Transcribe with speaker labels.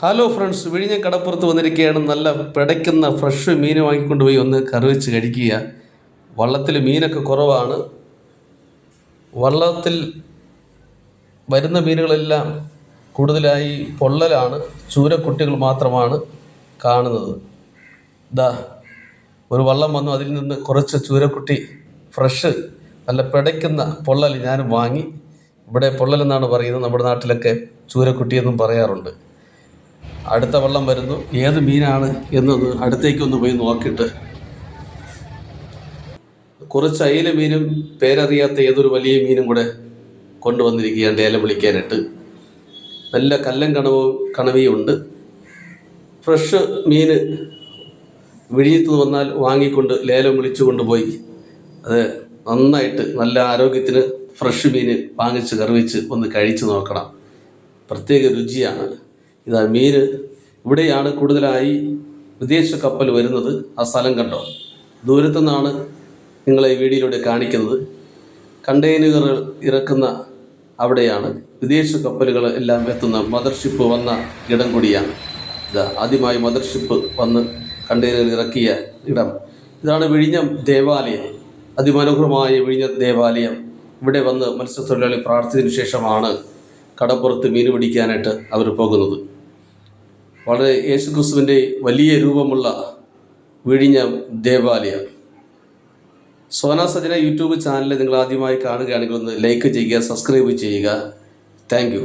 Speaker 1: Hello friends വിഴിഞ്ഞ കടപ്പുറത്ത് വന്നിരിക്കുകയാണ്. നല്ല പിടയ്ക്കുന്ന ഫ്രഷ് മീൻ വാങ്ങിക്കൊണ്ടുപോയി ഒന്ന് കറി വെച്ച് കഴിക്കുക. വള്ളത്തിൽ മീനൊക്കെ കുറവാണ്. വള്ളത്തിൽ വരുന്ന മീനുകളെല്ലാം കൂടുതലായി പൊള്ളലാണ്. ചൂരക്കുട്ടികൾ മാത്രമാണ് കാണുന്നത്. ദാ ഒരു വള്ളം വന്നു. അതിൽ നിന്ന് കുറച്ച് ചൂരക്കുട്ടി ഫ്രഷ് നല്ല പിടയ്ക്കുന്ന പൊള്ളൽ ഞാനും വാങ്ങി. ഇവിടെ പൊള്ളലെന്നാണ് പറയുന്നത്. നമ്മുടെ നാട്ടിലൊക്കെ ചൂരക്കുട്ടി എന്നും പറയാറുണ്ട്. അടുത്ത വള്ളം വരുന്നു. ഏത് മീനാണ് എന്നത് അടുത്തേക്കൊന്ന് പോയി നോക്കിയിട്ട്. കുറച്ച് അയില മീനും പേരറിയാത്ത ഏതൊരു വലിയ മീനും കൂടെ കൊണ്ടുവന്നിരിക്കുകയാണ് ലേലം വിളിക്കാനായിട്ട്. നല്ല കല്ലം കണവും കണവിയും ഉണ്ട്. ഫ്രഷ് മീൻ വിഴിഞ്ഞത്ത് വന്നാൽ വാങ്ങിക്കൊണ്ട് ലേലം വിളിച്ചു കൊണ്ടുപോയി. അത് നന്നായിട്ട് നല്ല ആരോഗ്യത്തിന് ഫ്രഷ് മീൻ വാങ്ങിച്ച് കറിവെച്ച് ഒന്ന് കഴിച്ചു നോക്കണം. പ്രത്യേക രുചിയാണ്. ഇതാ മീര് ഇവിടെയാണ് കൂടുതലായി വിദേശ കപ്പൽ വരുന്നത്. ആ സ്ഥലം കണ്ടോ? ദൂരത്തു നിന്നാണ് നിങ്ങളെ വീഡിയോയിലൂടെ കാണിക്കുന്നത്. കണ്ടെയ്നറുകൾ ഇറക്കുന്ന അവിടെയാണ്. വിദേശ കപ്പലുകൾ എല്ലാം എത്തുന്ന മദർഷിപ്പ് വന്ന ഇടം കൂടിയാണ്. ഇതാ ആദ്യമായി മദർഷിപ്പ് വന്ന് കണ്ടെയ്നറുകൾ ഇറക്കിയ ഇടം. ഇതാണ് വിഴിഞ്ഞം ദേവാലയം. അതിമനോഹരമായ വിഴിഞ്ഞ ദേവാലയം. ഇവിടെ വന്ന് മത്സ്യത്തൊഴിലാളി പ്രാർത്ഥിച്ചതിന് ശേഷമാണ് കടപ്പുറത്ത് മീൻ പിടിക്കാനായിട്ട് അവർ പോകുന്നത്. വളരെ യേശുക്രിസ്തുവിന്റെ വലിയ രൂപമുള്ള വിഴിഞ്ഞ ദേവാലയം. സോന സജന യൂട്യൂബ് ചാനൽ നിങ്ങൾ ആദ്യമായി കാണുകയാണെങ്കിൽ ഒന്ന് ലൈക്ക് ചെയ്യുക സബ്സ്ക്രൈബ് ചെയ്യുക. താങ്ക്